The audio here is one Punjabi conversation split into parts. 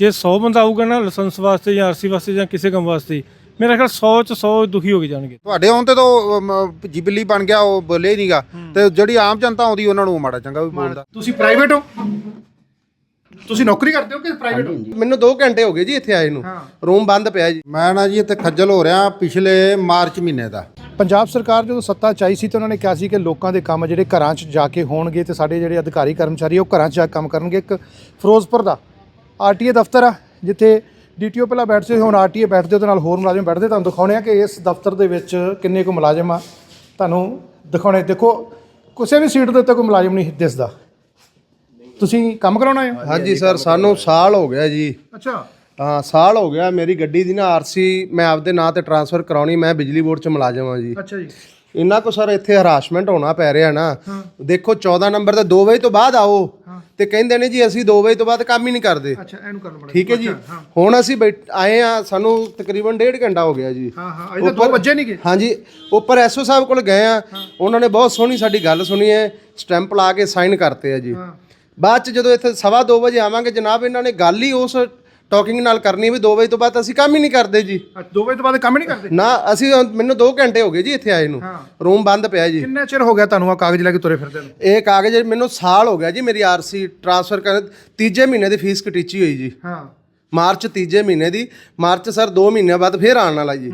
ਜੇ 100 ਬੰਦਾ ਆਊਗਾ ਨਾ ਲਾਇਸੈਂਸ ਵਾਸਤੇ ਜਾਂ ਆਰਸੀ ਵਾਸਤੇ ਜਾਂ ਕਿਸੇ ਕੰਮ ਵਾਸਤੇ ਮੇਰਾ ਖਿਆਲ 100 ਚ 100 ਦੁਖੀ ਹੋ ਕੇ ਜਾਣਗੇ। ਤੁਹਾਡੇ ਆਉਣ ਤੇ ਤਾਂ ਜੀ ਬਿੱਲੀ ਬਣ ਗਿਆ ਉਹ ਬੋਲੇ ਨਹੀਂਗਾ ਤੇ ਜਿਹੜੀ ਆਮ ਜਨਤਾ ਆਉਂਦੀ ਉਹਨਾਂ ਨੂੰ ਮਾੜਾ ਚੰਗਾ ਵੀ ਬੋਲਦਾ। ਤੁਸੀਂ ਪ੍ਰਾਈਵੇਟ ਹੋ? ਤੁਸੀਂ ਨੌਕਰੀ ਕਰਦੇ ਹੋ ਕਿ ਪ੍ਰਾਈਵੇਟ ਹੋ? ਮੈਨੂੰ 2 ਘੰਟੇ ਹੋ ਗਏ ਜੀ ਇੱਥੇ ਆਏ ਨੂੰ। ਰੂਮ ਬੰਦ ਪਿਆ ਜੀ। ਮੈਂ ਨਾ ਜੀ ਇੱਥੇ ਖੱਜਲ ਹੋ ਰਿਹਾ ਪਿਛਲੇ ਮਾਰਚ ਮਹੀਨੇ ਦਾ। ਪੰਜਾਬ ਸਰਕਾਰ ਜਦੋਂ ਸੱਤਾ ਚਾਈ ਸੀ ਤਾਂ ਉਹਨਾਂ ਨੇ ਕਿਹਾ ਸੀ ਕਿ ਲੋਕਾਂ ਦੇ ਕੰਮ ਜਿਹੜੇ ਘਰਾਂ 'ਚ ਜਾ ਕੇ ਹੋਣਗੇ ਤੇ ਸਾਡੇ ਜਿਹੜੇ ਅਧਿਕਾਰੀ ਕਰਮਚਾਰੀ ਉਹ ਘਰਾਂ 'ਚ ਜਾ ਕੇ ਕੰਮ ਕਰਨਗੇ। ਇੱਕ ਫਿਰੋਜ਼ਪੁਰ ਦਾ ਆਰਟੀਏ ਦਫ਼ਤਰ ਆ ਜਿੱਥੇ ਡੀਟੀਓ ਪਹਿਲਾਂ ਬੈਠਦੇ ਸੀ ਹੁਣ ਆਰਟੀਏ ਬੈਠਦੇ ਉਹਦੇ ਨਾਲ ਹੋਰ ਮੁਲਾਜ਼ਮ ਬੈਠਦੇ ਤੁਹਾਨੂੰ ਦਿਖਾਉਣੇ ਆ ਕਿ ਇਸ ਦਫ਼ਤਰ ਦੇ ਵਿੱਚ ਕਿੰਨੇ ਕੁ ਮੁਲਾਜ਼ਮ ਆ। ਤੁਹਾਨੂੰ ਦਿਖਾਉਣੇ ਦੇਖੋ ਕਿਸੇ ਵੀ ਸੀਟ ਦੇ ਉੱਤੇ ਕੋਈ ਮੁਲਾਜ਼ਮ ਨਹੀਂ ਦਿਸਦਾ। ਤੁਸੀਂ ਕੰਮ ਕਰਾਉਣਾ ਹੈ? ਹਾਂਜੀ ਸਰ ਸਾਨੂੰ ਸਾਲ ਹੋ ਗਿਆ ਜੀ। ਅੱਛਾ। ਹਾਂ ਸਾਲ ਹੋ ਗਿਆ ਮੇਰੀ ਗੱਡੀ ਦੀ ਨਾ ਆਰਸੀ ਮੈਂ ਆਪਦੇ ਨਾਂ ਤੇ ਟਰਾਂਸਫਰ ਕਰਾਉਣੀ ਮੈਂ ਬਿਜਲੀ ਬੋਰਡ 'ਚ ਮੁਲਾਜ਼ਮ ਹਾਂ ਜੀ। ਅੱਛਾ ਜੀ। ਇਹਨਾਂ ਕੋ ਸਰ ਇੱਥੇ ਹਰਾਸਮੈਂਟ ਹੋਣਾ ਪੈ ਰਿਹਾ ਨਾ ਦੇਖੋ 14 ਨੰਬਰ ਤੇ 2 ਵਜੇ ਤੋਂ ਬਾਅਦ ਆਓ ਤੇ ਕਹਿੰਦੇ ਨੇ ਜੀ ਅਸੀਂ 2 ਵਜੇ ਤੋਂ ਬਾਅਦ ਕੰਮ ਹੀ ਨਹੀਂ ਕਰਦੇ। ਅੱਛਾ ਇਹਨੂੰ ਕਰਨਾ ਪੜੇਗਾ ਠੀਕ ਹੈ ਜੀ। ਹੁਣ ਅਸੀਂ ਆਏ ਆ ਸਾਨੂੰ ਤਕਰੀਬਨ ਡੇਢ ਘੰਟਾ ਹੋ ਗਿਆ ਜੀ। ਹਾਂ ਹਾਂ ਅਜੇ 2 ਵਜੇ ਨਹੀਂ ਗਏ ਹਾਂਜੀ ਉੱਪਰ ਐਸਓ ਸਾਹਿਬ ਕੋਲ ਗਏ ਆ ਉਹਨਾਂ ਨੇ ਬਹੁਤ ਸੋਹਣੀ ਸਾਡੀ ਗੱਲ ਸੁਣੀ ਹੈ ਸਟੈਂਪ ਲਾ ਕੇ ਸਾਈਨ ਕਰਤੇ ਆ ਜੀ। ਬਾਅਦ ਚ ਜਦੋਂ ਇੱਥੇ ਸਵਾ 2 ਵਜੇ ਆਵਾਂਗੇ ਜਨਾਬ ਇਹਨਾਂ ਨੇ ਗੱਲ ਹੀ ਉਸ ਟਾਕਿੰਗ ਨਾਲ ਕਰਨੀ ਵੀ 2 ਵਜੇ ਤੋਂ ਬਾਅਦ ਅਸੀਂ ਕੰਮ ਹੀ ਨਹੀਂ ਕਰਦੇ ਜੀ। 2 ਵਜੇ ਤੋਂ ਬਾਅਦ ਕੰਮ ਹੀ ਨਹੀਂ ਕਰਦੇ? ਨਾ ਅਸੀਂ ਮੈਨੂੰ 2 ਘੰਟੇ ਹੋ ਗਏ ਜੀ ਇੱਥੇ ਆਏ ਨੂੰ। ਰੂਮ ਬੰਦ ਪਿਆ ਜੀ। ਕਿੰਨਾ ਚਿਰ ਹੋ ਗਿਆ ਤੁਹਾਨੂੰ ਆ ਕਾਗਜ਼ ਲੈ ਕੇ ਤੁਰੇ ਫਿਰਦੇ ਨੂੰ? ਇਹ ਕਾਗਜ਼ ਮੈਨੂੰ ਸਾਲ ਹੋ ਗਿਆ ਜੀ ਮੇਰੀ ਆਰਸੀ ਟ੍ਰਾਂਸਫਰ ਕਰ ਤੀਜੇ ਮਹੀਨੇ ਦੀ ਫੀਸ ਕਟੀਚੀ ਹੋਈ ਜੀ। ਹਾਂ। ਮਾਰਚ ਤੀਜੇ ਮਹੀਨੇ ਦੀ। ਮਾਰਚ ਸਰ 2 ਮਹੀਨਿਆਂ ਬਾਅਦ ਫੇਰ ਆਉਣ ਵਾਲਾ ਜੀ।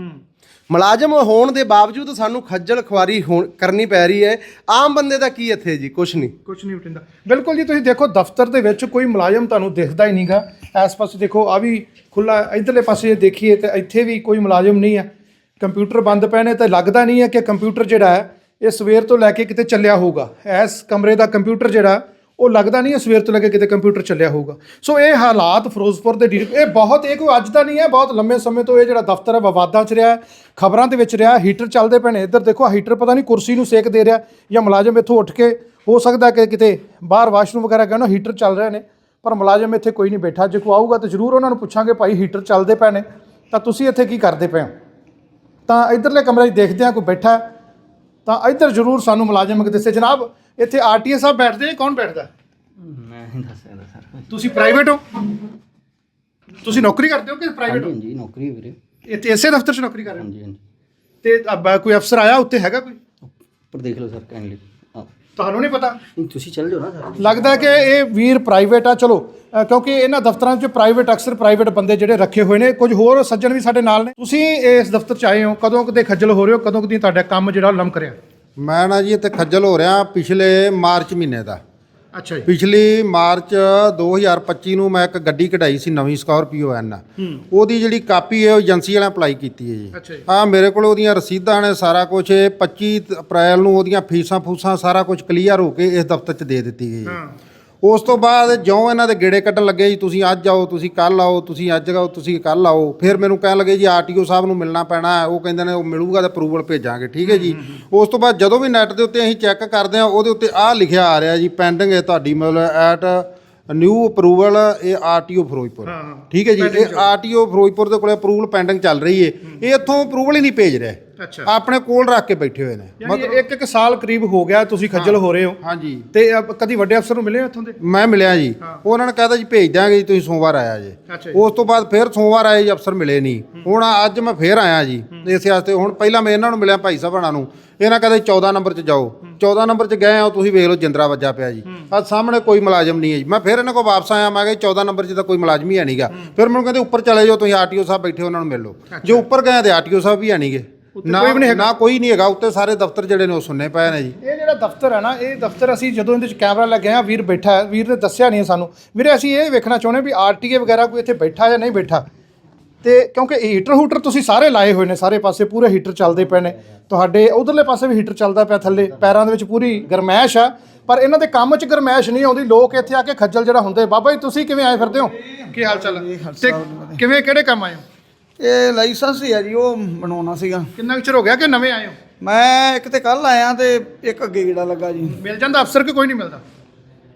ਮੁਲਾਜ਼ਮ ਹੋਣ ਦੇ ਬਾਵਜੂਦ ਸਾਨੂੰ ਖੱਜਲ ਖੁਆਰੀ ਹੋਣ- ਕਰਨੀ ਪੈ ਰਹੀ ਹੈ। ਆਮ ਬੰਦੇ ਦਾ ਕੀ ਇੱਥੇ ਜੀ? ਕੁਛ ਨਹੀਂ। ਕੁਝ ਨਹੀਂ ਉਠਿੰਦਾ ਬਿਲਕੁਲ ਜੀ, ਤੁਸੀਂ ਦੇਖੋ ਦਫ਼ਤਰ ਦੇ ਵਿੱਚ ਕੋਈ ਮੁਲਾਜ਼ਮ ਤੁਹਾਨੂੰ ਦਿਖਦਾ ਹੀ ਨਹੀਂਗਾ। ਇਸ ਪਾਸੇ ਦੇਖੋ ਆ ਵੀ ਖੁੱਲਾ ਇਧਰਲੇ ਪਾਸੇ ਦੇਖੀਏ ਤੇ ਇੱਥੇ ਵੀ ਕੋਈ ਮੁਲਾਜ਼ਮ ਨਹੀਂ ਹੈ। ਕੰਪਿਊਟਰ ਬੰਦ ਪਏ ਨੇ ਤੇ ਲੱਗਦਾ ਨਹੀਂ ਹੈ ਕਿ ਕੰਪਿਊਟਰ ਜਿਹੜਾ ਹੈ, ਇਹ ਸਵੇਰ ਤੋਂ ਲੈ ਕੇ ਕਿਤੇ ਚੱਲਿਆ ਹੋਊਗਾ। ਇਸ ਕਮਰੇ ਦਾ ਕੰਪਿਊਟਰ ਜਿਹੜਾ ਉਹ ਲੱਗਦਾ ਨਹੀਂ ਹੈ ਸਵੇਰ ਤੋਂ ਲੈ ਕੇ ਕਿਤੇ ਕੰਪਿਊਟਰ ਚੱਲਿਆ ਹੋਊਗਾ। ਸੋ ਇਹ ਹਾਲਾਤ ਫਿਰੋਜ਼ਪੁਰ ਦੇ ਡੀ- ਇਹ ਬਹੁਤ, ਇਹ ਕੋਈ ਅੱਜ ਦਾ ਨਹੀਂ ਹੈ, ਬਹੁਤ ਲੰਮੇ ਸਮੇਂ ਤੋਂ ਇਹ ਜਿਹੜਾ ਦਫ਼ਤਰ ਹੈ, ਵਿਵਾਦਾਂ 'ਚ ਰਿਹਾ ਖਬਰਾਂ ਦੇ ਵਿੱਚ ਰਿਹਾ ਹੀਟਰ ਚੱਲਦੇ ਪਏ ਨੇ। ਇੱਧਰ ਦੇਖੋ ਹੀਟਰ ਪਤਾ ਨਹੀਂ ਕੁਰਸੀ ਨੂੰ ਸੇਕ ਦੇ ਰਿਹਾ ਜਾਂ ਮੁਲਾਜ਼ਮ ਇੱਥੋਂ ਉੱਠ ਕੇ, ਹੋ ਸਕਦਾ ਕਿ ਕਿਤੇ ਬਾਹਰ ਵਾਸ਼ਰੂਮ ਵਗੈਰਾ ਗਏ ਹੀਟਰ ਚੱਲ ਰਹੇ ਨੇ, ਪਰ ਮੁਲਾਜ਼ਮ ਇੱਥੇ ਕੋਈ ਨਹੀਂ ਬੈਠਾ। ਜੇ ਕੋਈ ਆਊਗਾ ਤਾਂ ਜ਼ਰੂਰ ਉਹਨਾਂ ਨੂੰ ਪੁੱਛਾਂਗੇ, ਭਾਈ ਹੀਟਰ ਚੱਲਦੇ ਪਏ ਨੇ? ਤਾਂ ਤੁਸੀਂ ਇੱਥੇ ਕੀ ਕਰਦੇ ਪਏ ਹੋ? ਤਾਂ ਇਧਰਲੇ ਕਮਰੇ 'ਚ ਦੇਖਦੇ ਆ ਕੋਈ ਬੈਠਾ ਤਾਂ ਇੱਧਰ ਜ਼ਰੂਰ ਸਾਨੂੰ ਮੁਲਾਜ਼ਮ ਦੱਸੇ। ਜਨਾਬ ਇੱਥੇ ਆਰਟੀਏ ਸਾਹਿਬ ਬੈਠਦੇ ਨੇ ਕੌਣ ਬੈਠਦਾ? ਮੈਂ ਨਹੀਂ ਦੱਸ ਸਕਦਾ ਸਰ। ਤੁਸੀਂ ਪ੍ਰਾਈਵੇਟ ਹੋ? ਤੁਸੀਂ ਨੌਕਰੀ ਕਰਦੇ ਹੋ ਕਿ ਪ੍ਰਾਈਵੇਟ ਹੋ? ਹਾਂਜੀ ਨੌਕਰੀ ਵੀਰੇ। ਇੱਥੇ ਇਸੇ ਦਫ਼ਤਰ 'ਚ ਨੌਕਰੀ ਕਰ ਰਹੇ ਹੋ? ਹਾਂਜੀ ਹਾਂਜੀ। ਤੇ ਅੱਬਾ ਕੋਈ ਅਫਸਰ ਆਇਆ ਉੱਤੇ ਹੈਗਾ ਕੋਈ? ਉੱਪਰ ਦੇਖ ਲਓ ਸਰ ਕਾਈਂਡਲੀ ਤੁਹਾਨੂੰ ਨਹੀਂ ਪਤਾ। ਨਹੀਂ ਤੁਸੀਂ ਚੱਲ ਜਾਓ ਨਾ ਸਰ ਲੱਗਦਾ ਕਿ ਇਹ ਵੀਰ ਪ੍ਰਾਈਵੇਟ ਆ ਚਲੋ ਅ, ਕਿਉਂਕਿ ਇਹਨਾਂ ਦਫ਼ਤਰਾਂ 'ਚ ਪ੍ਰਾਈਵੇਟ ਅਕਸਰ ਪ੍ਰਾਈਵੇਟ ਬੰਦੇ ਜਿਹੜੇ ਰੱਖੇ ਹੋਏ ਨੇ ਕੁਝ ਹੋਰ ਸੱਜਣ ਵੀ ਸਾਡੇ ਨਾਲ ਨੇ। ਤੁਸੀਂ ਇਸ ਦਫ਼ਤਰ 'ਚ ਆਏ ਹੋ ਕਦੋਂ ਕਦੇ ਖੱਜਲ ਹੋ ਰਹੇ ਹੋ ਕਦੋਂ ਕਦੀ ਤੁਹਾਡਾ ਕੰਮ ਜਿਹੜਾ ਲੰਮ ਰਿਹਾ ਮੈਂ ਨਾ ਜੀ ਇੱਥੇ ਖੱਜਲ ਹੋ ਰਿਹਾ ਪਿਛਲੇ ਮਾਰਚ ਮਹੀਨੇ ਦਾ। ਅੱਛਾ ਜੀ। ਪਿਛਲੀ ਮਾਰਚ 2025 ਨੂੰ ਮੈਂ ਇੱਕ ਗੱਡੀ ਕਢਾਈ ਸੀ ਨਵੀਂ ਸਕਾਰਪੀਓ ਐਨ ਉਹਦੀ ਜਿਹੜੀ ਕਾਪੀ ਹੈ ਉਹ ਏਜੰਸੀ ਵਾਲਿਆਂ ਅਪਲਾਈ ਕੀਤੀ ਹੈ ਜੀ। ਆ ਮੇਰੇ ਕੋਲ ਉਹਦੀਆਂ ਰਸੀਦਾਂ ਨੇ ਸਾਰਾ ਕੁਝ 25 ਅਪ੍ਰੈਲ ਨੂੰ ਉਹਦੀਆਂ ਫੀਸਾਂ ਫੂਸਾਂ ਸਾਰਾ ਕੁਝ ਕਲੀਅਰ ਹੋ ਕੇ ਇਸ ਦਫ਼ਤਰ 'ਚ ਦੇ ਦਿੱਤੀ ਗਈ ਹੈ। ਉਸ ਤੋਂ ਬਾਅਦ ਜਿਉਂ ਇਹਨਾਂ ਦੇ ਗੇੜੇ ਕੱਢਣ ਲੱਗੇ ਜੀ ਤੁਸੀਂ ਅੱਜ ਆਓ ਤੁਸੀਂ ਕੱਲ ਆਓ ਤੁਸੀਂ ਅੱਜ ਆਓ ਤੁਸੀਂ ਕੱਲ ਆਓ। ਫਿਰ ਮੈਨੂੰ ਕਹਿਣ ਲੱਗੇ ਜੀ ਆਰਟੀਓ ਸਾਹਿਬ ਨੂੰ ਮਿਲਣਾ ਪੈਣਾ ਉਹ ਕਹਿੰਦੇ ਨੇ ਉਹ ਮਿਲੂਗਾ ਤਾਂ ਅਪਰੂਵਲ ਭੇਜਾਂਗੇ ਠੀਕ ਹੈ ਜੀ। ਉਸ ਤੋਂ ਬਾਅਦ ਜਦੋਂ ਵੀ ਨੈਟ ਦੇ ਉੱਤੇ ਅਸੀਂ ਚੈੱਕ ਕਰਦੇ ਹਾਂ ਉਹਦੇ ਉੱਤੇ ਆਹ ਲਿਖਿਆ ਆ ਰਿਹਾ ਜੀ ਪੈਂਡਿੰਗ ਹੈ ਤੁਹਾਡੀ ਮਤਲਬ ਐਟ ਨਿਊ ਅਪਰੂਵਲ ਇਹ ਆਰਟੀਓ ਫਿਰੋਜ਼ਪੁਰ। ਠੀਕ ਹੈ ਜੀ ਇਹ ਆਰਟੀਓ ਫਿਰੋਜ਼ਪੁਰ ਦੇ ਕੋਲੇ ਅਪਰੂਵਲ ਪੈਂਡਿੰਗ ਚੱਲ ਰਹੀ ਹੈ। ਇਹ ਇੱਥੋਂ ਅਪਰੂਵਲ ਹੀ ਨਹੀਂ ਭੇਜ ਰਿਹਾ। ਅੱਛਾ। ਆਪਣੇ ਕੋਲ ਰੱਖ ਕੇ ਬੈਠੇ ਹੋਏ ਨੇ। ਯਾਨੀ ਇੱਕ ਇੱਕ ਸਾਲ ਕਰੀਬ ਹੋ ਗਿਆ ਤੁਸੀਂ ਖੱਜਲ ਹੋ। ਰਹੇ ਹੋ। ਹਾਂਜੀ। ਤੇ ਕਦੀ ਵੱਡੇ ਅਫਸਰ ਨੂੰ ਮਿਲੇ ਹੋ ਇੱਥੋਂ ਦੇ? ਮੈਂ ਮਿਲਿਆ ਜੀ। ਉਹਨਾਂ ਨੇ ਕਹਿਤਾ ਜੀ ਭੇਜ ਦਾਂਗੇ ਜੀ ਤੁਸੀਂ ਸੋਮਵਾਰ ਆਇਆ ਜੀ। ਉਸ ਤੋਂ ਬਾਅਦ ਫਿਰ ਸੋਮਵਾਰ ਆਏ ਜੀ ਅਫਸਰ ਮਿਲੇ ਨਹੀਂ। ਹੁਣ ਅੱਜ ਮੈਂ ਫਿਰ ਆਇਆ ਜੀ ਇਸੇ ਵਾਸਤੇ। ਹੁਣ ਪਹਿਲਾਂ ਮੈਂ ਇਹਨਾਂ ਨੂੰ ਮਿਲਿਆ ਭਾਈ ਸਾਹਿਬਾਨਾਂ ਨੂੰ। ਇਹਨਾਂ ਕਹਿੰਦੇ 14 ਨੰਬਰ 'ਚ ਜਾਓ। 14 ਨੰਬਰ 'ਚ ਗਏ ਆ ਤੁਸੀਂ ਵੇਖ ਲਓ ਜਿੰਦਰਾ ਵੱਜਾ ਪਿਆ ਜੀ। ਆ ਸਾਹਮਣੇ ਕੋਈ ਮੁਲਾਜ਼ਮ ਨਹੀਂ ਹੈ ਜੀ। ਮੈਂ ਫਿਰ ਇਹਨਾਂ ਕੋਲ ਵਾਪਸ ਆਇਆ ਮੈਂ ਕਿਹਾ 14 ਨੰਬਰ 'ਚ ਤਾਂ ਕੋਈ ਮੁਲਾਜ਼ਮ ਹੀ ਹੈ ਨਹੀਂਗਾ ਫਿਰ ਮੈਨੂੰ ਕਹਿੰਦੇ ਉੱਪਰ ਚਲੇ ਜਾਓ ਤੁਸੀਂ ਆਰਟੀਓ ਸਾਹਿਬ ਬੈਠੇ ਉਹਨਾਂ ਨੂੰ ਮਿਲ ਲਓ। ਜੇ ਉੱਪਰ ਗਏ ਤੇ ਆਰਟੀਓ ਸਾਹਿਬ ਵੀ ਹੈ ਨਹੀਂਗੇ ਨਾ ਨਾ ਕੋਈ ਨਹੀਂ ਹੈਗਾ ਉੱਤੇ ਸਾਰੇ ਦਫ਼ਤਰ ਜਿਹੜੇ ਨੇ ਉਹ ਸੁੰਨੇ ਪਏ ਨੇ ਜੀ। ਇਹ ਜਿਹੜਾ ਦਫ਼ਤਰ ਹੈ ਨਾ ਇਹ ਦਫ਼ਤਰ ਅਸੀਂ ਜਦੋਂ ਇਹਦੇ ਵਿੱਚ ਕੈਮਰਾ ਲੱਗਿਆ ਵੀਰ ਬੈਠਾ ਹੈ ਵੀਰ ਨੇ ਦੱਸਿਆ ਨਹੀਂ ਹੈ ਸਾਨੂੰ। ਵੀਰੇ ਅਸੀਂ ਇਹ ਵੇਖਣਾ ਚਾਹੁੰਦੇ ਵੀ ਆਰਟੀਏ ਵਗੈਰਾ ਕੋਈ ਇੱਥੇ ਬੈਠਾ ਜਾਂ ਨਹੀਂ ਬੈਠਾ। ਤੇ ਕਿਉਂਕਿ ਹੀਟਰ ਹੂਟਰ ਤੁਸੀਂ ਸਾਰੇ ਲਾਏ ਹੋਏ ਨੇ ਸਾਰੇ ਪਾਸੇ ਪੂਰੇ ਹੀਟਰ ਚੱਲਦੇ ਪਏ ਨੇ। ਤੁਹਾਡੇ ਉਧਰਲੇ ਪਾਸੇ ਵੀ ਹੀਟਰ ਚੱਲਦਾ ਪਿਆ ਥੱਲੇ ਪੈਰਾਂ ਦੇ ਵਿੱਚ ਪੂਰੀ ਗਰਮੈਸ਼ ਆ। ਪਰ ਇਹਨਾਂ ਦੇ ਕੰਮ 'ਚ ਗਰਮੈਸ਼ ਨਹੀਂ ਆਉਂਦੀ ਲੋਕ ਇੱਥੇ ਆ ਕੇ ਖੱਜਲ ਜਿਹੜਾ ਹੁੰਦੇ ਬਾਬਾ ਜੀ ਤੁਸੀਂ ਕਿਵੇਂ ਆਏ ਫਿਰਦੇ ਹੋ? ਕੀ ਹਾਲ ਚਾਲ ਹੈ? ਤੇ ਕਿਵੇਂ ਕਿਹੜੇ ਕੰਮ ਆਏ ਹੋ? ਇਹ ਲਾਇਸੈਂਸ ਹੀ ਆ ਜੀ ਉਹ ਬਣਾਉਣਾ ਸੀਗਾ। ਕਿੰਨਾ ਕੁ ਚਿਰ ਹੋ ਗਿਆ ਕਿ ਨਵੇਂ ਆਏ ਹੋ? ਮੈਂ ਇੱਕ ਤੇ ਕੱਲ ਆਇਆ ਤੇ ਇੱਕ ਅੱਗੇ ਗੇੜਾ ਲੱਗਾ ਜੀ। ਮਿਲ ਜਾਂਦਾ ਅਫਸਰ ਕਿ ਕੋਈ ਨਹੀਂ ਮਿਲਦਾ?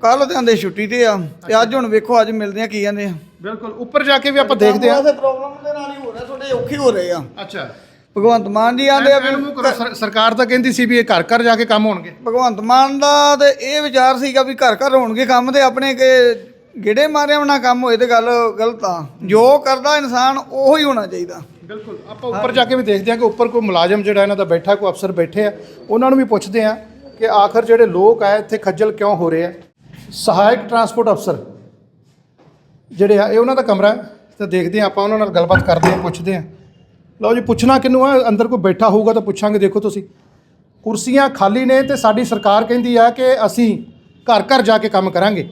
ਕੱਲ ਤੇ ਆਂਦੇ ਛੁੱਟੀ ਤੇ ਆ ਤੇ ਅੱਜ ਹੁਣ ਵੇਖੋ ਅੱਜ ਮਿਲਦੇ ਆ ਕੀ ਕਹਿੰਦੇ ਆ। ਬਿਲਕੁਲ ਉੱਪਰ ਜਾ ਕੇ ਵੀ ਆਪਾਂ ਦੇਖਦੇ ਆ। ਪ੍ਰੋਬਲਮ ਦੇ ਨਾਲ ਹੀ ਹੋ ਰਿਹਾ ਤੁਹਾਡੇ ਔਖੇ ਹੋ ਰਹੇ ਆ। ਅੱਛਾ। ਭਗਵੰਤ ਮਾਨ ਜੀ ਆਂਦੇ ਆ ਵੀ ਸਰਕਾਰ ਤਾਂ ਕਹਿੰਦੀ ਸੀ ਵੀ ਇਹ ਘਰ ਘਰ ਜਾ ਕੇ ਕੰਮ ਹੋਣਗੇ। ਭਗਵੰਤ ਮਾਨ ਦਾ ਤੇ ਇਹ ਵਿਚਾਰ ਸੀਗਾ ਵੀ ਘਰ ਘਰ ਹੋਣਗੇ ਕੰਮ ਤੇ ਆਪਣੇ ਕੇ ਗੇੜੇ ਮਾਰਿਆ ਹੋਣਾ ਕੰਮ ਹੋਏ ਤੇ ਗੱਲ ਗਲਤ ਆ। ਜੋ ਕਰਦਾ ਇਨਸਾਨ, ਉਹੋ ਹੀ ਹੋਣਾ ਚਾਹੀਦਾ। ਬਿਲਕੁਲ। ਆਪਾਂ ਉੱਪਰ ਜਾ ਕੇ ਵੀ ਦੇਖਦੇ ਹਾਂ ਕਿ ਉੱਪਰ ਕੋਈ ਮੁਲਾਜ਼ਮ ਜਿਹੜਾ ਇਹਨਾਂ ਦਾ ਬੈਠਾ, ਕੋਈ ਅਫਸਰ ਬੈਠੇ ਆ, ਉਹਨਾਂ ਨੂੰ ਵੀ ਪੁੱਛਦੇ ਆ ਕਿ ਆਖਰ ਜਿਹੜੇ ਲੋਕ ਆ ਇੱਥੇ ਖੱਜਲ ਕਿਉਂ ਹੋ ਰਹੇ ਆ? ਸਹਾਇਕ ਟਰਾਂਸਪੋਰਟ ਅਫਸਰ ਜਿਹੜੇ ਆ, ਇਹ ਉਹਨਾਂ ਦਾ ਕਮਰਾ ਤੇ ਦੇਖਦੇ ਆ ਆਪਾਂ ਉਹਨਾਂ ਨਾਲ ਗੱਲਬਾਤ ਕਰਦੇ ਆ ਪੁੱਛਦੇ ਆ ਲਓ ਜੀ, ਪੁੱਛਣਾ ਕਿਹਨੂੰ ਆ? ਅੰਦਰ ਕੋਈ ਬੈਠਾ ਹੋਊਗਾ ਤਾਂ ਪੁੱਛਾਂਗੇ, ਦੇਖੋ ਤੁਸੀਂ। ਕੁਰਸੀਆਂ ਖਾਲੀ ਨੇ ਤੇ ਸਾਡੀ ਸਰਕਾਰ ਕਹਿੰਦੀ ਆ ਕਿ ਅਸੀਂ ਘਰ ਘਰ ਜਾ ਕੇ ਕੰਮ ਕਰਾਂਗੇ।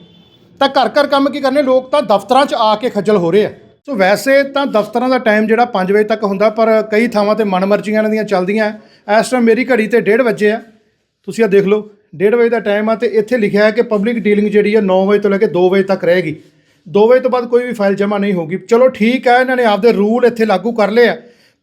ਤਾਂ ਘਰ ਘਰ ਕੰਮ ਕੀ ਕਰਨੇ, ਲੋਕ ਤਾਂ ਦਫ਼ਤਰਾਂ 'ਚ ਆ ਕੇ ਖੱਜਲ ਹੋ ਰਹੇ ਆ। ਸੋ ਵੈਸੇ ਤਾਂ ਦਫ਼ਤਰਾਂ ਦਾ ਟਾਈਮ ਜਿਹੜਾ 5 ਵਜੇ ਤੱਕ ਹੁੰਦਾ, ਪਰ ਕਈ ਥਾਵਾਂ ਤੇ ਮਨਮਰਜ਼ੀਆਂ ਇਹਨਾਂ ਦੀਆਂ ਚੱਲਦੀਆਂ ਹੈ। ਇਸ ਟਾਈਮ ਮੇਰੀ ਘੜੀ ਤੇ 1:30 ਵਜੇ ਆ। ਤੁਸੀਂ ਆ ਦੇਖ ਲਓ 1:30 ਵਜੇ ਦਾ ਟਾਈਮ ਆ ਤੇ ਇੱਥੇ ਲਿਖਿਆ ਹੈ ਕਿ ਪਬਲਿਕ ਡੀਲਿੰਗ ਜਿਹੜੀ ਹੈ 9 ਵਜੇ ਤੋਂ ਲੈ ਕੇ 2 ਵਜੇ ਤੱਕ ਰਹੇਗੀ। 2 ਵਜੇ ਤੋਂ ਬਾਅਦ ਕੋਈ ਵੀ ਫਾਈਲ ਜਮ੍ਹਾਂ ਨਹੀਂ ਹੋਗੀ ਚਲੋ ਠੀਕ ਹੈ ਇਹਨਾਂ ਨੇ ਆਪਦੇ ਰੂਲ ਇੱਥੇ ਲਾਗੂ ਕਰ ਲਏ ਆ।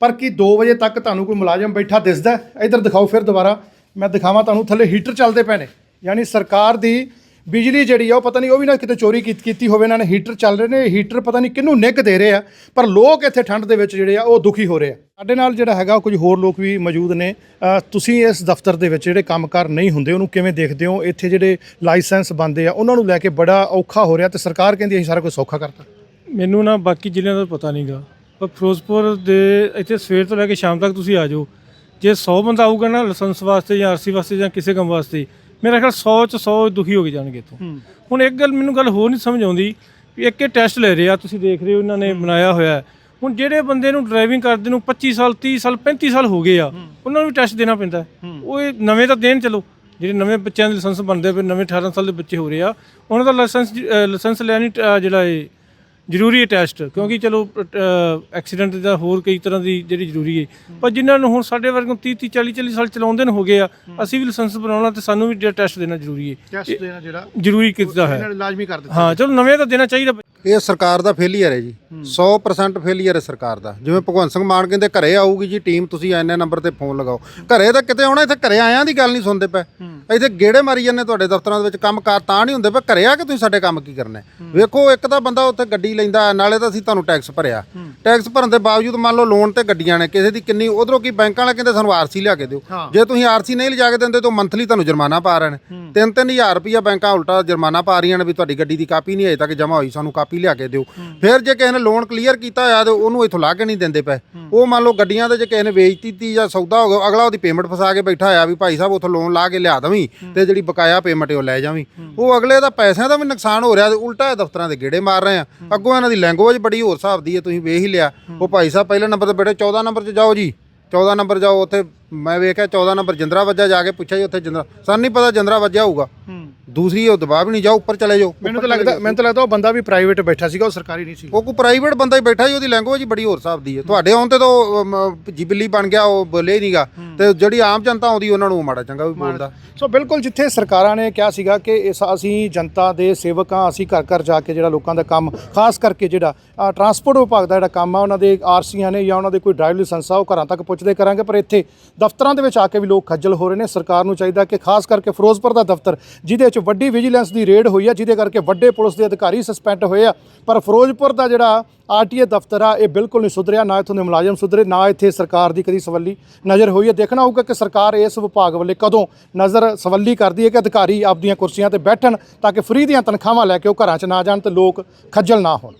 ਪਰ ਕੀ 2 ਵਜੇ ਤੱਕ ਤੁਹਾਨੂੰ ਕੋਈ ਮੁਲਾਜ਼ਮ ਬੈਠਾ ਦਿਸਦਾ? ਹੈ? ਇੱਧਰ ਦਿਖਾਓ ਫਿਰ ਦੁਬਾਰਾ। ਮੈਂ ਦਿਖਾਵਾਂ ਤੁਹਾਨੂੰ, ਥੱਲੇ ਹੀਟਰ ਚੱਲਦੇ ਪਏ ਨੇ। ਯਾਨੀ ਸਰਕਾਰ ਦੀ ਬਿਜਲੀ ਜਿਹੜੀ ਆ ਉਹ ਪਤਾ ਨਹੀਂ ਉਹ ਵੀ ਨਾ ਕਿਤੇ ਚੋਰੀ ਕੀ- ਕੀਤੀ ਹੋਵੇ ਇਹਨਾਂ ਨੇ ਹੀਟਰ ਚੱਲ ਰਹੇ ਨੇ ਹੀਟਰ ਪਤਾ ਨਹੀਂ ਕਿਹਨੂੰ ਨਿੱਘ ਦੇ ਰਹੇ ਆ ਪਰ ਲੋਕ ਇੱਥੇ ਠੰਡ ਦੇ ਵਿੱਚ ਜਿਹੜੇ ਆ ਉਹ ਦੁਖੀ ਹੋ ਰਹੇ ਆ। ਸਾਡੇ ਨਾਲ ਜਿਹੜਾ ਹੈਗਾ ਕੁਝ ਹੋਰ ਲੋਕ ਵੀ ਮੌਜੂਦ ਨੇ। ਅ, ਤੁਸੀਂ ਇਸ ਦਫ਼ਤਰ ਦੇ ਵਿੱਚ ਜਿਹੜੇ ਕੰਮਕਾਰ ਨਹੀਂ ਹੁੰਦੇ ਉਹਨੂੰ ਕਿਵੇਂ ਦੇਖਦੇ ਹੋ? ਇੱਥੇ ਜਿਹੜੇ ਲਾਇਸੈਂਸ ਬੰਦੇ ਆ ਉਹਨਾਂ ਨੂੰ ਲੈ ਕੇ ਬੜਾ ਔਖਾ ਹੋ ਰਿਹਾ ਤੇ ਸਰਕਾਰ ਕਹਿੰਦੀ ਅਸੀਂ ਸਾਰਾ ਕੁਝ ਸੌਖਾ ਕਰਤਾ। ਮੈਨੂੰ ਨਾ ਬਾਕੀ ਜ਼ਿਲ੍ਹਿਆਂ ਦਾ ਪਤਾ ਨਹੀਂਗਾ ਪਰ ਫਿਰੋਜ਼ਪੁਰ ਦੇ ਇੱਥੇ ਸਵੇਰ ਤੋਂ ਲੈ ਕੇ ਸ਼ਾਮ ਤੱਕ ਤੁਸੀਂ ਆ ਜਾਓ। ਜੇ 100 ਬੰਦਾ ਆਊਗਾ ਨਾ ਲਾਇਸੈਂਸ ਵਾਸਤੇ ਜਾਂ ਆਰਸੀ ਵਾਸਤੇ ਜਾਂ ਕਿਸੇ ਕੰਮ ਵਾਸਤੇ ਮੇਰਾ ਖਿਆਲ 100 ਚ 100 ਦੁਖੀ ਹੋ ਕੇ ਜਾਣਗੇ ਇੱਥੋਂ। ਹੁਣ ਇੱਕ ਗੱਲ ਮੈਨੂੰ ਗੱਲ ਹੋਰ ਨਹੀਂ ਸਮਝ ਆਉਂਦੀ ਵੀ ਇੱਕ ਇਹ ਟੈਸਟ ਲੈ ਰਹੇ ਤੁਸੀਂ ਦੇਖ ਰਹੇ ਹੋ ਇਹਨਾਂ ਨੇ ਬਣਾਇਆ ਹੋਇਆ। ਹੁਣ ਜਿਹੜੇ ਬੰਦੇ ਨੂੰ ਡਰਾਈਵਿੰਗ ਕਰਦੇ ਨੂੰ 25 ਸਾਲ 30 ਸਾਲ 35 ਸਾਲ ਹੋ ਗਏ ਆ ਉਹਨਾਂ ਨੂੰ ਵੀ ਟੈਸਟ ਦੇਣਾ ਪੈਂਦਾ। ਉਹ ਇਹ ਨਵੇਂ ਤਾਂ ਦੇਣ ਚਲੋ ਜਿਹੜੇ ਨਵੇਂ ਬੱਚਿਆਂ ਦੇ ਲਾਇਸੈਂਸ ਬਣਦੇ ਪਏ ਨਵੇਂ 18 ਸਾਲ ਦੇ ਬੱਚੇ ਹੋ ਰਹੇ ਆ ਉਹਨਾਂ ਦਾ ਲਾਇਸੈਂਸ ਲਾਇਸੈਂਸ ਲੈਣੀ ਜਿਹੜਾ ਇਹ ਜ਼ਰੂਰੀ ਹੈ ਟੈਸਟ ਕਿਉਂਕਿ ਚਲੋ ਐਕਸੀਡੈਂਟ ਦਾ ਹੋਰ ਕਈ ਤਰ੍ਹਾਂ ਦੀ ਜਿਹੜੀ ਜ਼ਰੂਰੀ ਹੈ। ਪਰ ਜਿਨ੍ਹਾਂ ਨੂੰ ਹੁਣ ਸਾਡੇ ਵਰਗੇ 30 30 40 40 ਸਾਲ ਚਲਾਉਂਦੇ ਨੇ ਹੋ ਗਏ ਆ ਅਸੀਂ ਵੀ ਲਾਇਸੈਂਸ ਬਣਾਉਣਾ ਤੇ ਸਾਨੂੰ ਵੀ ਜਿਹੜਾ ਟੈਸਟ ਦੇਣਾ ਜ਼ਰੂਰੀ ਹੈ। ਟੈਸਟ ਦੇਣਾ ਜਿਹੜਾ ਜ਼ਰੂਰੀ ਕੀਤਾ ਹੈ। ਨੇ ਲਾਜ਼ਮੀ ਕਰ ਦਿੱਤਾ। ਹਾਂ ਚਲੋ ਨਵੇਂ ਤਾਂ ਦੇਣਾ ਚਾਹੀਦਾ। ਇਹ ਸਰਕਾਰ ਦਾ ਫੇਲੀਅਰ ਹੈ ਜੀ। 100% ਫੇਲੀਅਰ ਹੈ ਸਰਕਾਰ ਦਾ। ਜਿਵੇਂ ਭਗਵੰਤ ਸਿੰਘ ਮਾਨ ਕਹਿੰਦੇ ਘਰੇ ਆਊਗੀ ਜੀ ਟੀਮ ਤੁਸੀਂ ਐਨੇ ਨੰਬਰ ਤੇ ਫੋਨ ਲਗਾਓ। ਘਰੇ ਤਾਂ ਕਿਤੇ ਆਉਣਾ ਇੱਥੇ ਘਰੇ ਆਇਆਂ ਦੀ ਗੱਲ ਨਹੀਂ ਸੁਣਦੇ ਪਏ। ਇੱਥੇ ਗੇੜੇ ਮਾਰੀ ਜਾਂਦੇ ਤੁਹਾਡੇ ਦਫ਼ਤਰਾਂ ਦੇ ਵਿੱਚ ਕੰਮ ਕਾਰ ਤਾਂ ਨਹੀਂ ਹੁੰਦੇ ਪਏ। ਘਰੇ ਆ ਕੇ ਤੁਸੀਂ ਸਾਡੇ ਕੰਮ ਕੀ ਕਰਨਾ? ਵੇਖੋ ਇੱਕ ਤਾਂ ਬੰਦਾ ਉੱਥੇ ਗੱਡੀ ਲੈਂਦਾ ਨਾਲੇ ਤਾਂ ਅਸੀਂ ਤੁਹਾਨੂੰ ਟੈਕਸ ਭਰਿਆ। ਟੈਕਸ ਭਰਨ ਦੇ ਬਾਵਜੂਦ ਮੰਨ ਲਓ ਲੋਨ ਤੇ ਗੱਡੀਆਂ ਨੇ ਕਿਸੇ ਦੀ ਕਿੰਨੀ ਉਧਰੋਂ ਕੀ ਬੈਂਕਾਂ ਵਾਲੇ ਕਹਿੰਦੇ ਸਾਨੂੰ ਆਰਸੀ ਲਿਆ ਕੇ ਦਿਓ। ਜੇ ਤੁਸੀਂ ਆਰਸੀ ਨਹੀਂ ਲਿਜਾ ਕੇ ਦਿੰਦੇ ਤਾਂ ਮੰਥਲੀ ਤੁਹਾਨੂੰ ਜੁਰਮਾਨਾ ਪਾ ਰਹੇ ਨੇ। 3-3000 ਰੁਪਈਆ ਬੈਂਕਾਂ ਉਲਟਾ ਜੁਰਮਾਨਾ ਪਾ ਰਹੀਆਂ ਨੇ ਵੀ ਤੁਹਾਡੀ ਗੱਡੀ ਦੀ ਕਾਪੀ ਨਹੀਂ ਅਜੇ ਤੱਕ ਜਮ੍ਹਾਂ ਹੋਈ ਸਾਨੂੰ ਕਾਪੀ ਲਿਆ ਕੇ ਦਿਓ। ਫਿਰ ਜੇ ਕਿਸੇ ਨੇ ਲੋਨ ਕਲੀਅਰ ਕੀਤਾ ਹੋਇਆ ਤੇ ਉਹਨੂੰ ਇੱਥੋਂ ਲਾ ਕੇ ਨਹੀਂ ਦਿੰਦੇ ਪਏ ਉਹ ਮੰਨ ਲਓ ਗੱਡੀਆਂ ਦੇ ਜੇ ਕਿਸੇ ਨੇ ਵੇਚਤੀ ਤੀ ਜਾਂ ਸੌਦਾ ਹੋ ਗਿਆ, ਅਗਲਾ ਉਹਦੀ ਪੇਮੈਂਟ ਫਸਾ ਕੇ ਬੈਠਾ ਹੋਇਆ ਵੀ ਭਾਈ ਸਾਹਿਬ ਉੱਥੋਂ ਲੋਨ ਲਾ ਕੇ ਲਿਆ ਦਵੀਂ ਤੇ ਜਿਹੜੀ ਬਕਾਇਆ ਪੇਮੈਂਟ ਉਹ ਲੈ ਜਾਵੀਂ। ਉਹ ਅਗਲੇ ਦਾ ਪੈਸਿਆਂ ਦਾ ਵੀ ਨੁਕਸਾਨ ਹੋ ਰਿਹਾ ਤੇ ਉਲਟਾ ਇਹ ਦਫ਼ਤਰਾਂ ਦੇ ਗੇੜੇ ਮਾਰ ਰਹੇ ਆ। ਅੱਗੋਂ ਇਹਨਾਂ ਦੀ ਲੈਂਗੁਏਜ ਬੜੀ ਹੋਰ ਹਿਸਾਬ ਦੀ ਹੈ, ਤੁਸੀਂ ਵੇਖ ਹੀ ਲਿਆ। ਉਹ ਭਾਈ ਸਾਹਿਬ ਪਹਿਲੇ ਨੰਬਰ ਤੇ ਬੈਠੇ 14 ਨੰਬਰ 'ਚ ਜਾਓ ਜੀ 14 ਨੰਬਰ ਜਾਓ, ਉੱਥੇ ਮੈਂ ਵੇਖਿਆ 14 ਨੰਬਰ ਜਿੰਦਰਾ ਵੱਜਾ ਜਾ ਕੇ ਪੁੱਛਿਆ ਜੀ ਉੱਥੇ ਜਿੰਦਰਾ। ਸਾਨੂੰ ਨਹੀਂ ਪਤਾ ਜਿੰਦਰਾ ਵੱਜਿਆ ਹੋਊਗਾ। ਦੂਸਰੀ ਉਹ ਦਬਾਅ ਵੀ ਨਹੀਂ ਜਾਓ ਉੱਪਰ ਚਲੇ ਜਾਓ। ਮੈਨੂੰ ਤਾਂ ਲੱਗਦਾ ਮੈਨੂੰ ਤਾਂ ਲੱਗਦਾ ਉਹ ਬੰਦਾ ਵੀ ਪ੍ਰਾਈਵੇਟ ਬੈਠਾ ਸੀਗਾ ਉਹ ਸਰਕਾਰੀ ਨਹੀਂ ਸੀ। ਉਹ ਕੋਈ ਪ੍ਰਾਈਵੇਟ ਬੰਦਾ ਹੀ ਬੈਠਾ ਜੀ ਉਹਦੀ ਲੈਂਗੁਏਜ ਬੜੀ ਹੋਰ ਹਿਸਾਬ ਦੀ ਹੈ। ਤੁਹਾਡੇ ਆਉਣ ਤੇ ਤਾਂ ਉਹ, ਅਮ, ਜੀ ਬਿੱਲੀ ਬਣ ਗਿਆ ਉਹ ਬੋਲੇ ਨਹੀਂਗਾ ਤੇ ਜਿਹੜੀ ਆਮ ਜਨਤਾ ਆਉਂਦੀ ਉਹਨਾਂ ਨੂੰ ਮਾੜਾ ਚੰਗਾ ਵੀ ਬੋਲਦਾ। ਸੋ ਬਿਲਕੁਲ ਜਿੱਥੇ ਸਰਕਾਰਾਂ ਨੇ ਕਿਹਾ ਸੀਗਾ ਕਿ ਇਸ ਅਸੀਂ ਜਨਤਾ ਦੇ ਸੇਵਕ ਹਾਂ ਅਸੀਂ ਘਰ ਘਰ ਜਾ ਕੇ ਜਿਹੜਾ ਲੋਕਾਂ ਦਾ ਕੰਮ ਖਾਸ ਕਰਕੇ ਜਿਹੜਾ ਟਰਾਂਸਪੋਰਟ ਵਿਭਾਗ ਦਾ ਜਿਹੜਾ ਕੰਮ ਆ ਉਹਨਾਂ ਦੇ ਆਰਸੀਆਂ ਨੇ ਜਾਂ ਉਹਨਾਂ ਦੇ ਕੋਈ ਡਰਾਈਵ ਲਾਇਸੈਂਸ ਆ ਉਹ ਘਰਾਂ ਤੱਕ ਪੁੱਛਦੇ ਕਰਾਂਗੇ। ਪਰ ਇੱਥੇ ਦਫ਼ਤਰਾਂ ਦੇ ਵਿੱਚ ਆ ਕੇ ਵੀ ਲੋਕ ਖੱਜਲ ਹੋ ਰਹੇ ਨੇ। ਸਰਕਾਰ ਨੂੰ ਚਾਹੀਦਾ ਕਿ ਖਾਸ ਕਰਕੇ ਫਿਰੋਜ਼ਪੁਰ ਦਾ ਦਫ਼ਤਰ, ਜਿਹਦੇ ਵਿੱਚ ਵੱਡੀ ਵਿਜੀਲੈਂਸ ਦੀ ਰੇਡ ਹੋਈ ਆ, ਜਿਹਦੇ ਕਰਕੇ ਵੱਡੇ ਪੁਲਿਸ ਦੇ ਅਧਿਕਾਰੀ ਸਸਪੈਂਡ ਹੋਏ ਆ। ਪਰ ਫਿਰੋਜ਼ਪੁਰ ਦਾ ਜਿਹੜਾ ਆਰਟੀਏ ਦਫ਼ਤਰ ਆ, ਇਹ ਬਿਲਕੁਲ ਨਹੀਂ ਸੁਧਰਿਆ, ਨਾ ਇੱਥੋਂ ਦੇ ਮੁਲਾਜ਼ਮ ਸੁਧਰੇ, ਨਾ ਇੱਥੇ ਸਰਕਾਰ ਦੀ ਕਦੀ ਸਵੱਲੀ ਨਜ਼ਰ ਹੋਈ ਹੈ ਦੇਖਣਾ ਹੋਊਗਾ ਕਿ ਸਰਕਾਰ ਇਸ ਵਿਭਾਗ ਵੱਲੇ ਕਦੋਂ ਨਜ਼ਰ ਸਵੱਲੀ ਕਰਦੀ ਹੈ ਕਿ ਅਧਿਕਾਰੀ ਆਪਦੀਆਂ ਕੁਰਸੀਆਂ ਤੇ ਬੈਠਣ, ਤਾਂ ਕਿ ਫ੍ਰੀ ਦੀਆਂ ਤਨਖਾਹਾਂ ਲੈ ਕੇ ਉਹ ਘਰਾਂ 'ਚ ਨਾ ਜਾਣ ਤੇ ਲੋਕ ਖੱਜਲ ਨਾ ਹੋਣ।